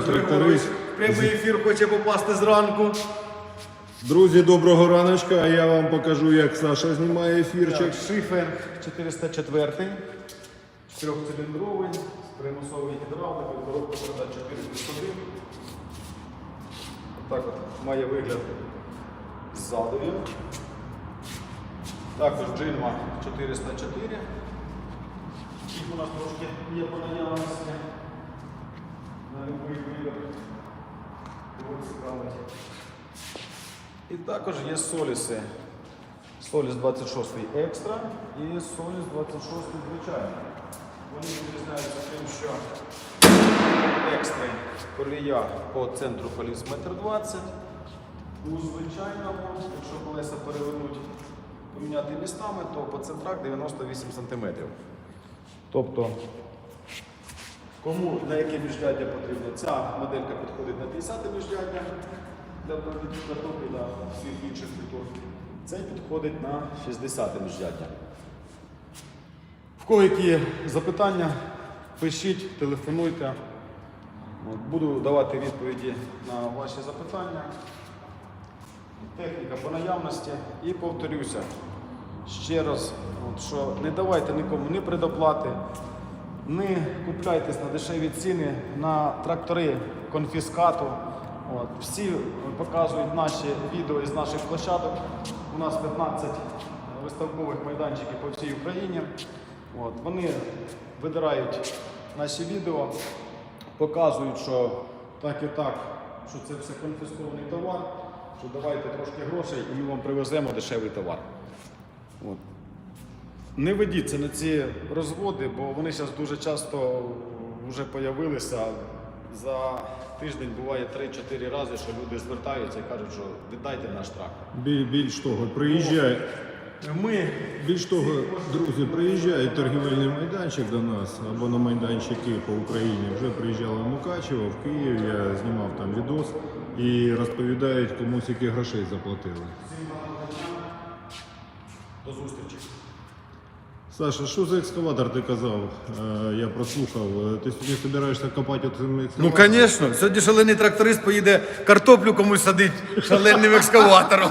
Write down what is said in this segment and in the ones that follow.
Тракторист. Прямий ефір хоче попасти зранку. Друзі, доброго раночка. А я вам покажу, як Саша знімає ефірчик. Шифер 404. Трьохциліндровий, з примусовою гідравликою, коробка передач 4 плюс 1. Отак от має вигляд ззаду. Також джинма 404. Їх у нас трошки є по наявності. На любий вибір. Кого цікавить. І також є соліси. Соліс 26 екстра і Соліс 26 звичайний. Вони відрізняються тим, що екстра колія по центру коліс 1,20 м. У звичайному, якщо колеса перевернуть, поміняти містами, то по центрах 98 см. Тобто, кому на яке міжряддя потрібно, ця моделька підходить на 50 міжряддя для проведення картоплі та всіх інших культур. Цей підходить на 60 міжряддя. В кого які запитання, пишіть, телефонуйте. Буду давати відповіді на ваші запитання. Техніка по наявності. І повторюся ще раз, що не давайте нікому ні предоплати, не купляйтесь на дешеві ціни на трактори конфіскату. От, всі показують наші відео із наших площадок. У нас 15 виставкових майданчиків по всій Україні. От, вони видирають наші відео, показують, що так і так, що це все конфіскований товар, що давайте трошки грошей і ми вам привеземо дешевий товар. От. Не ведіться на ці розводи, бо вони зараз дуже часто вже появилися. За тиждень буває 3-4 рази, що люди звертаються і кажуть, що віддайте наш трактор. Біль- Більш того, приїжджає. Ми Більш того, друзі, приїжджає торгівельний майданчик до нас або на майданчики по Україні. Вже приїжджали в Мукачево, в Київ. Я знімав там відос і розповідають, кому скільки грошей заплатили. до зустрічі. Саша, що за екскаватор ти казав? Е, Я прослухав. Е, Ти сьогодні збираєшся копати цим Ну, екскаватором? звісно, сьогодні шалений тракторист поїде картоплю комусь садить шаленим екскаватором.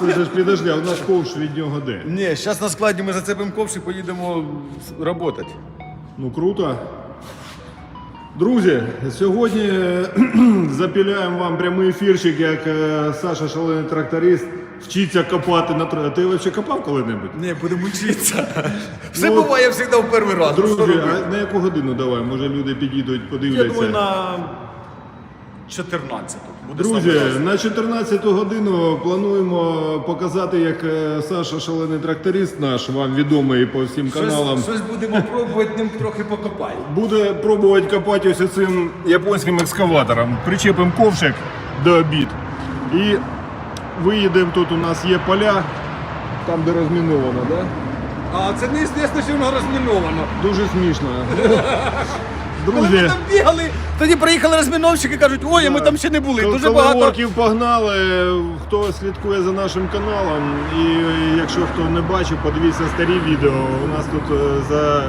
Підожди, підожди, а у нас ковш від нього де? Ні, зараз на складі ми зацепимо ковш і поїдемо працювати. Ну круто. Друзі, сьогодні е, запіляємо вам прямий ефірчик, як е, Саша шалений тракторист вчиться копати на тракторі. Ти взагалі копав коли-небудь? Ні, будемо вчитися. Все Ну, буває завжди в перший раз. Друзі, а на яку годину давай? Може люди підійдуть, Я подивляться. думаю, на 14 буде Друзі, на 14 годину плануємо показати, як е, Саша шалений тракторист наш, вам відомий по всім каналам. Щось, щось будемо пробувати, ним трохи покопати. Буде пробувати копати ось цим японським екскаватором. Причепимо ковшик до обід. І виїдемо. Тут у нас є поля, там де розміновано, да? А це не звісно, що воно розміновано. Дуже смішно. Коли ми там бігали, тоді приїхали розміновщики, кажуть, ой, а ми там ще не були. коли Дуже багато. орків погнали, хто слідкує за нашим каналом, і якщо хто не бачив, подивіться старі відео. У нас тут е, за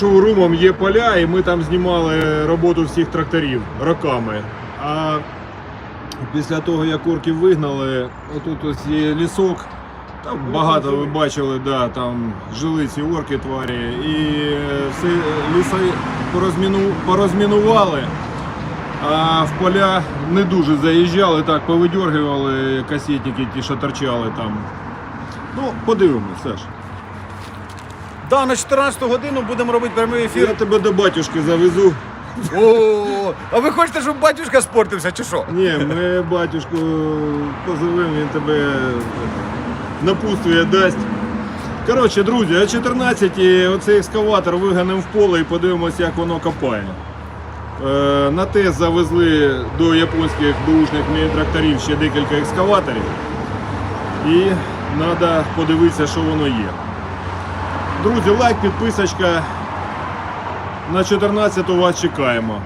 шоурумом є поля, і ми там знімали роботу всіх тракторів роками. А після того, як орків вигнали, отут ось є лісок. Там багато ви бачили, да, там жили ці орки тварі, і е, все ліси порозміну, порозмінували, а в поля не дуже заїжджали, так повидьоргували касетники, ті, що торчали там. Ну, подивимось, Саш. Да, на 14 годину будемо робити прямий ефір. Я тебе до батюшки завезу. О, а ви хочете, щоб батюшка спортився, чи що? Ні, ми батюшку позовемо, він тебе напутствує дасть. Коротше, друзі, о 14 оцей екскаватор виганемо в поле і подивимося, як воно копає. Е, на тест завезли до японських бушних міні-тракторів ще декілька екскаваторів. І треба подивитися, що воно є. Друзі, лайк, підписочка. На 14 вас чекаємо.